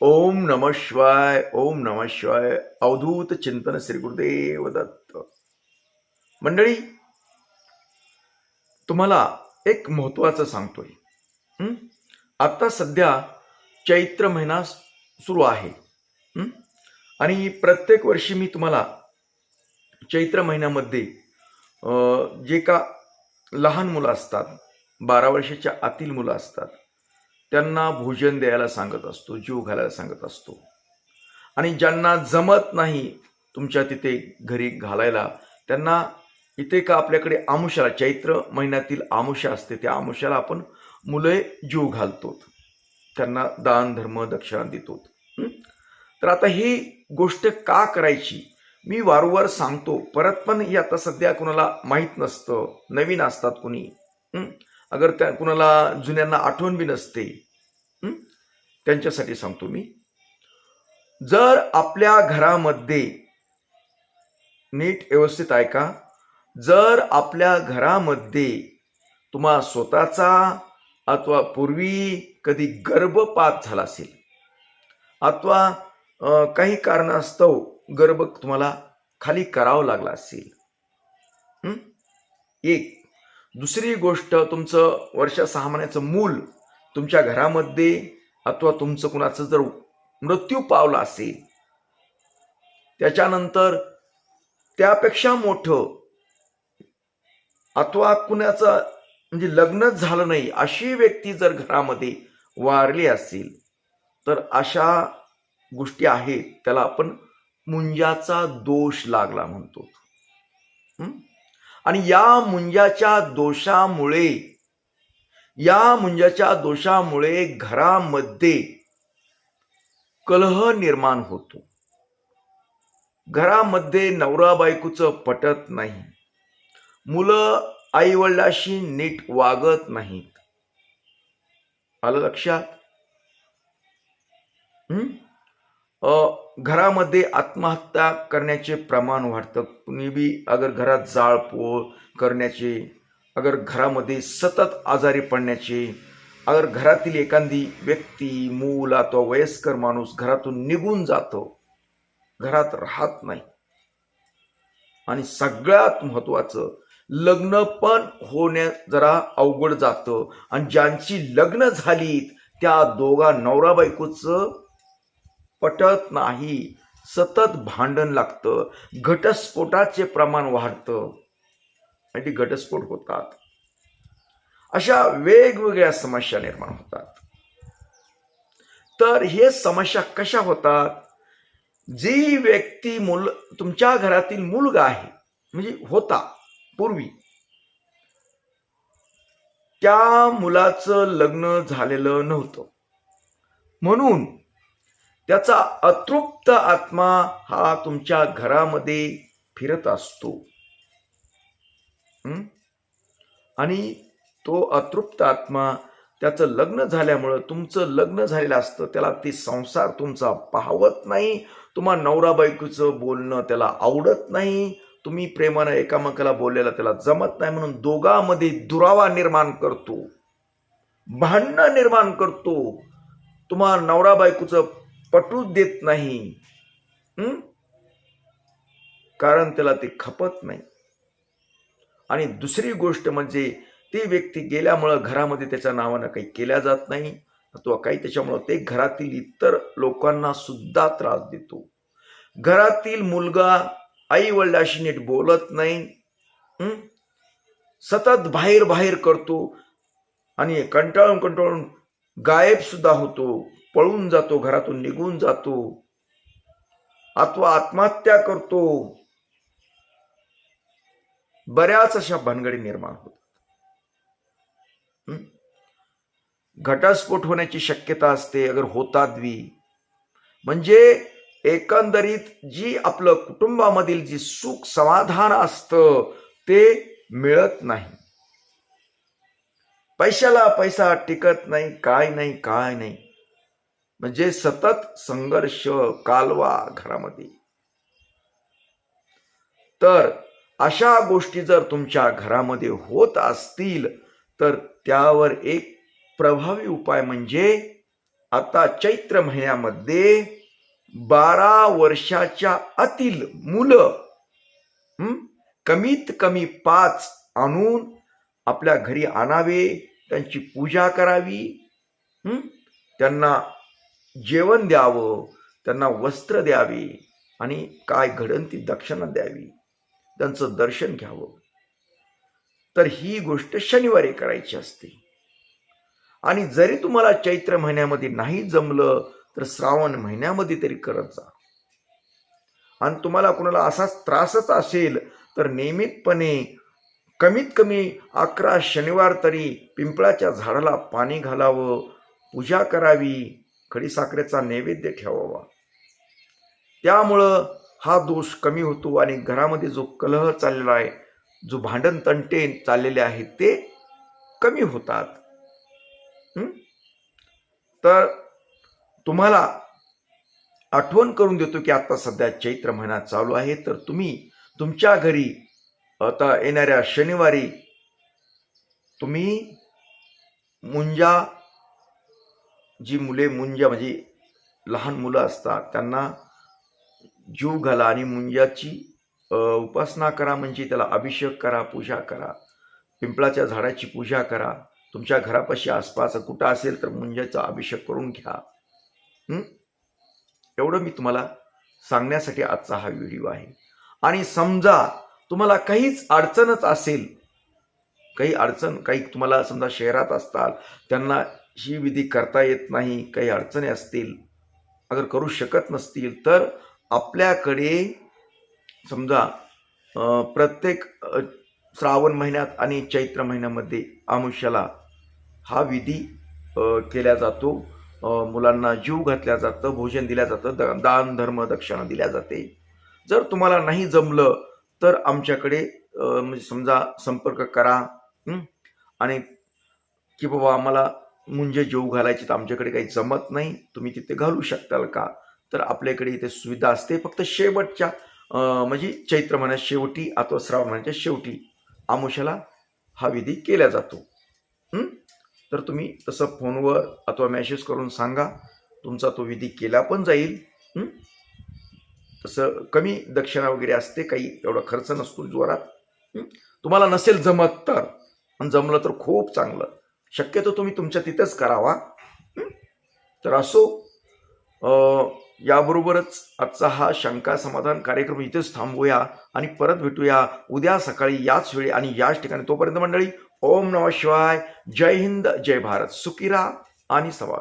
ओम नम शिवाय ओम नम शिवाय अवधूत चिंतन श्री गुरुदेव दत्त। मंडळी तुम्हाला एक महत्वाचं सांगतोय. आता सध्या चैत्र महिना सुरू आहे. आणि प्रत्येक वर्षी मी तुम्हाला चैत्र महिन्यामध्ये जे का लहान मुलं असतात बारा वर्षाच्या आतील मुलं असतात त्यांना भोजन द्यायला सांगत असतो जीव घालायला सांगत असतो. आणि ज्यांना जमत नाही तुमच्या तिथे घरी घालायला त्यांना इथे का आपल्याकडे आमुषाला चैत्र महिन्यातील आमुषा असते त्या आमुषाला आपण मुले जीव घालतो त्यांना दान धर्म दक्षिणा देतो तर आता ही गोष्ट का करायची? मी वारंवार सांगतो परत पण ही आता सध्या कुणाला माहीत नसतं नवीन असतात कुणी. अगर त्या कुणाला जुन्यांना आठवण बी नसते त्यांच्यासाठी सांगतो मी. जर आपल्या घरामध्ये नीट व्यवस्थित ऐका जर आपल्या घरामध्ये तुम्हा स्वतःचा अथवा पूर्वी कधी गर्भपात झाला असेल अथवा काही कारणास्तव गर्भ तुम्हाला खाली करावं लागला असेल एक दुसरी गोष्ट तुमचं वर्ष सहा महिन्याचं मूल तुमच्या घरामध्ये अथवा तुमचं कुणाचं जर मृत्यू पावला असेल त्याच्यानंतर त्यापेक्षा मोठं अथवा कुणाचं म्हणजे लग्नच झालं नाही अशी व्यक्ती जर घरामध्ये वारली असेल तर अशा गोष्टी आहेत त्याला आपण मुंजाचा दोष लागला म्हणतो. आणि या मुंजाच्या दोषामुळे या मुंजाच्या दोषामुळे घरामध्ये कलह निर्माण होतो. घरामध्ये नवरा बायकोचं पटत नाही. मुलं आईवडिलाशी नीट वागत नाहीत. आलं लक्षात? घरामध्ये आत्महत्या करण्याचे प्रमाण वाढतं. कुणी बी अगर घरात जाळपोळ करण्याचे अगर घरामध्ये सतत आजारी पडण्याचे अगर घरातील एखादी व्यक्ती मूल अथवा वयस्कर माणूस घरातून निघून जातो घरात राहत नाही. आणि सगळ्यात महत्वाचं लग्न पण होण्या जरा अवघड जातं. आणि ज्यांची लग्न झालीत त्या दोघा नवरा बायकोचं पटत नाही. सतत भांडण लागतं. घटस्फोटाचे प्रमाण वाढतं. आणि घटस्फोट होतात. अशा वेगवेगळ्या समस्या निर्माण होतात. तर हे समस्या कशा होतात? जी व्यक्ती मुल तुमच्या घरातील मुलगा आहे म्हणजे होता पूर्वी त्या मुलाचं लग्न झालेलं नव्हतं. म्हणून त्याचा अतृप्त आत्मा हा तुमच्या घरामध्ये फिरत असतो. आणि तो अतृप्त आत्मा त्याचं लग्न झाल्यामुळं तुमचं लग्न झालेलं असतं त्याला ते संसार तुमचा पाहवत नाही. तुम्हा नवरा बायकोचं बोलणं त्याला आवडत नाही. तुम्ही प्रेमानं एकामेकाला बोललेला त्याला जमत नाही म्हणून दोघांमध्ये दुरावा निर्माण करतो. भांडणं निर्माण करतो. तुम्हा नवरा बायकोचं पटू देत नाही. कारण त्याला ते खपत नाही. आणि दुसरी गोष्ट म्हणजे ती व्यक्ती गेल्यामुळं घरामध्ये त्याच्या नावानं काही केल्या जात नाही अथवा काही त्याच्यामुळं ते घरातील इतर लोकांना सुद्धा त्रास देतो. घरातील मुलगा आई वडिलाशी नीट बोलत नाही सतत बाहेर बाहेर करतो आणि कंटाळून कंटाळून गायब सुद्धा होतो. पळून जातो घरातून निघून जातो. अथवा आत्महत्या करतो. बऱ्याच अशा भानगडी निर्माण होतात. घटस्फोट होण्याची शक्यता असते अगर होतात बी. म्हणजे एकंदरीत जी आपलं कुटुंबामधील जी सुख समाधान असतं ते मिळत नाही. पैशाला पैसा टिकत नाही काय नाही काय नाही. म्हणजे सतत संघर्ष कालवा घरामध्ये. तर अशा गोष्टी जर तुमच्या घरामध्ये होत असतील तर त्यावर एक प्रभावी उपाय म्हणजे आता चैत्र महिन्यामध्ये बारा वर्षाच्या आतील मुलं कमीत कमी पाच आणून आपल्या घरी आणावे त्यांची पूजा करावी त्यांना जेवण द्यावं त्यांना वस्त्र द्यावे आणि काय घडण ती दक्षिणा द्यावी त्यांचं दर्शन घ्यावं. तर ही गोष्ट शनिवारी करायची असते. आणि जरी तुम्हाला चैत्र महिन्यामध्ये नाही जमलं तर श्रावण महिन्यामध्ये तरी करत जा. आणि तुम्हाला कुणाला असाच त्रासच असेल तर नियमितपणे कमीत कमी अकरा शनिवार तरी पिंपळाच्या झाडाला पाणी घालावं पूजा करावी खडीसाखरेचा नैवेद्य ठेवावा. त्यामुळं हा दोष कमी होतो आणि घरामध्ये जो कलह चाललेला आहे जो भांडण तंटे चाललेले आहेत ते कमी होतात. तर तुम्हाला आठवण करून देतो की आता सध्या चैत्र महिना चालू आहे तर तुम्ही तुमच्या घरी आता येणाऱ्या शनिवारी तुम्ही मुंजा जी मुले मुंजा म्हणजे लहान मुलं असतात त्यांना जीव घाला आणि मुंजाची उपासना करा म्हणजे त्याला अभिषेक करा पूजा करा. पिंपळाच्या झाडाची पूजा करा. तुमच्या घरापाशी आसपास कुठं असेल तर मुंजाचा अभिषेक करून घ्या. एवढं मी तुम्हाला सांगण्यासाठी आजचा हा व्हिडिओ आहे. आणि समजा तुम्हाला काहीच अडचणच असेल काही अडचण काही तुम्हाला समजा शहरात असताल त्यांना ही विधी करता येत नाही काही अडचणी असतील अगर करू शकत नसतील तर आपल्याकडे समजा प्रत्येक श्रावण महिन्यात आणि चैत्र महिन्यामध्ये आमुष्याला हा विधी केल्या केला जातो. मुलांना जीव घातल्या जातं भोजन दिल्या जातं द दान धर्म दक्षिणा दिल्या जाते. जर तुम्हाला नाही जमलं तर आमच्याकडे म्हणजे समजा संपर्क करा आणि की बाबा आम्हाला मुंजे जेव घालायची तर आमच्याकडे काही जमत नाही. तुम्ही तिथे घालू शकताल का? तर आपल्याकडे इथे सुविधा असते. फक्त शेवटच्या म्हणजे चैत्र महिन्यात शेवटी अथवा श्रावण महिन्याच्या शेवटी आमुषाला हा विधी केला जातो. तर तुम्ही तसं फोनवर अथवा मेसेज करून सांगा. तुमचा तो विधी केला पण जाईल. तसं कमी दक्षिणा वगैरे असते. काही एवढा खर्च नसतो जोरात. तुम्हाला नसेल जमत तर. आणि जमलं तर खूप चांगलं. शक्यतो तुम्ही तुमच्या तिथंच करावा. तर असो याबरोबरच आजचा हा शंका समाधान कार्यक्रम इथेच थांबूया आणि परत भेटूया उद्या सकाळी याच वेळी आणि याच ठिकाणी. तोपर्यंत मंडळी ओम नमः शिवाय. जय हिंद जय भारत. सुकिरा आणि सवाल